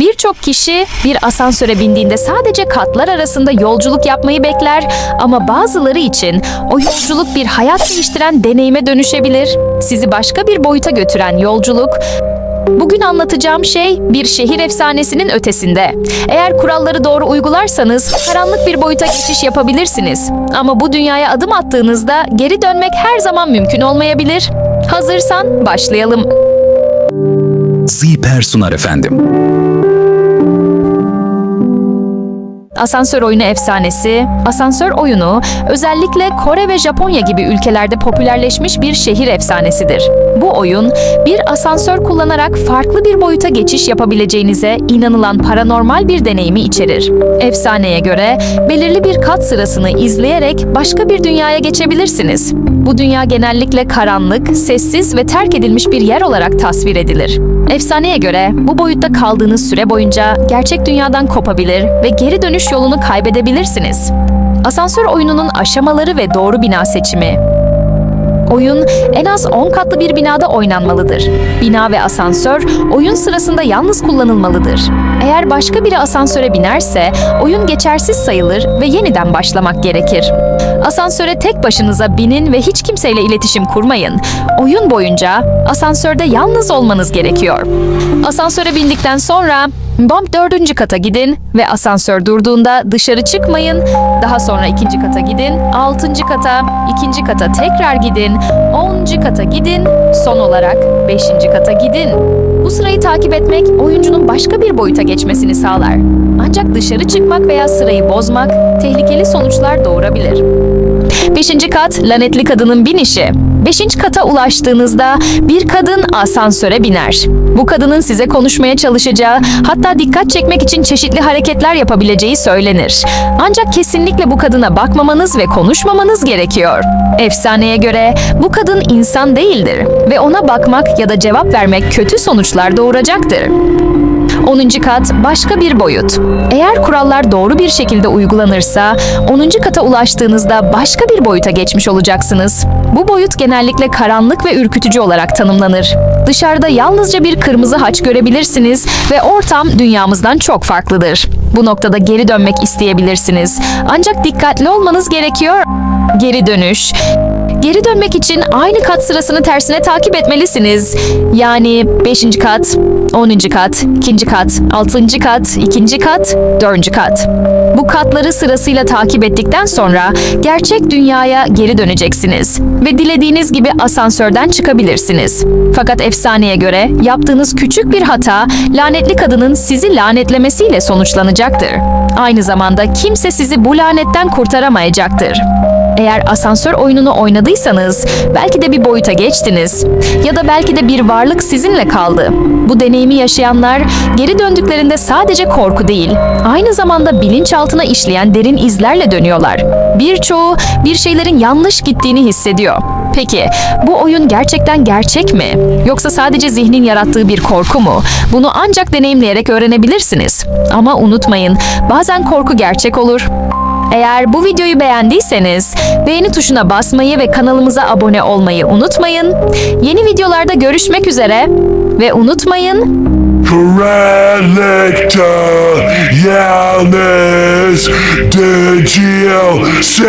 Birçok kişi bir asansöre bindiğinde sadece katlar arasında yolculuk yapmayı bekler ama bazıları için o yolculuk bir hayat değiştiren deneyime dönüşebilir. Sizi başka bir boyuta götüren yolculuk Bugün anlatacağım şey bir şehir efsanesinin ötesinde. Eğer kuralları doğru uygularsanız karanlık bir boyuta geçiş yapabilirsiniz. Ama bu dünyaya adım attığınızda geri dönmek her zaman mümkün olmayabilir. Hazırsan başlayalım. Ziper sunar efendim. Asansör oyunu efsanesi, asansör oyunu özellikle Kore ve Japonya gibi ülkelerde popülerleşmiş bir şehir efsanesidir. Bu oyun bir asansör kullanarak farklı bir boyuta geçiş yapabileceğinize inanılan paranormal bir deneyimi içerir. Efsaneye göre belirli bir kat sırasını izleyerek başka bir dünyaya geçebilirsiniz. Bu dünya genellikle karanlık, sessiz ve terk edilmiş bir yer olarak tasvir edilir. Efsaneye göre bu boyutta kaldığınız süre boyunca gerçek dünyadan kopabilir ve geri dönüş yolunu kaybedebilirsiniz. Asansör oyununun aşamaları ve doğru bina seçimi. Oyun en az 10 katlı bir binada oynanmalıdır. Bina ve asansör oyun sırasında yalnız kullanılmalıdır. Eğer başka biri asansöre binerse oyun geçersiz sayılır ve yeniden başlamak gerekir. Asansöre tek başınıza binin ve hiç kimseyle iletişim kurmayın. Oyun boyunca asansörde yalnız olmanız gerekiyor. Asansöre bindikten sonra Bomb dördüncü kata gidin ve asansör durduğunda dışarı çıkmayın. Daha sonra ikinci kata gidin, altıncı kata, ikinci kata tekrar gidin, onuncu kata gidin, son olarak beşinci kata gidin. Bu sırayı takip etmek oyuncunun başka bir boyuta geçmesini sağlar. Ancak dışarı çıkmak veya sırayı bozmak tehlikeli sonuçlar doğurabilir. Beşinci kat lanetli kadının binişi. Beşinci kata ulaştığınızda bir kadın asansöre biner. Bu kadının size konuşmaya çalışacağı, hatta dikkat çekmek için çeşitli hareketler yapabileceği söylenir. Ancak kesinlikle bu kadına bakmamanız ve konuşmamanız gerekiyor. Efsaneye göre bu kadın insan değildir ve ona bakmak ya da cevap vermek kötü sonuçlar doğuracaktır. 10. kat başka bir boyut. Eğer kurallar doğru bir şekilde uygulanırsa 10. kata ulaştığınızda başka bir boyuta geçmiş olacaksınız. Bu boyut genellikle karanlık ve ürkütücü olarak tanımlanır. Dışarıda yalnızca bir kırmızı haç görebilirsiniz ve ortam dünyamızdan çok farklıdır. Bu noktada geri dönmek isteyebilirsiniz. Ancak dikkatli olmanız gerekiyor. Geri dönüş. Geri dönmek için aynı kat sırasını tersine takip etmelisiniz. Yani 5. kat, 10. kat, 2. kat, 6. kat, 2. kat, 4. kat. Bu katları sırasıyla takip ettikten sonra gerçek dünyaya geri döneceksiniz ve dilediğiniz gibi asansörden çıkabilirsiniz. Fakat efsaneye göre yaptığınız küçük bir hata lanetli kadının sizi lanetlemesiyle sonuçlanacaktır. Aynı zamanda kimse sizi bu lanetten kurtaramayacaktır. Eğer asansör oyununu oynadıysanız belki de bir boyuta geçtiniz ya da belki de bir varlık sizinle kaldı. Bu deneyimi yaşayanlar geri döndüklerinde sadece korku değil, aynı zamanda bilinçaltına işleyen derin izlerle dönüyorlar. Birçoğu bir şeylerin yanlış gittiğini hissediyor. Peki bu oyun gerçekten gerçek mi? Yoksa sadece zihnin yarattığı bir korku mu? Bunu ancak deneyimleyerek öğrenebilirsiniz. Ama unutmayın, bazen korku gerçek olur. Eğer bu videoyu beğendiyseniz beğeni tuşuna basmayı ve kanalımıza abone olmayı unutmayın. Yeni videolarda görüşmek üzere ve unutmayın Karanlıkta yalnız Sanus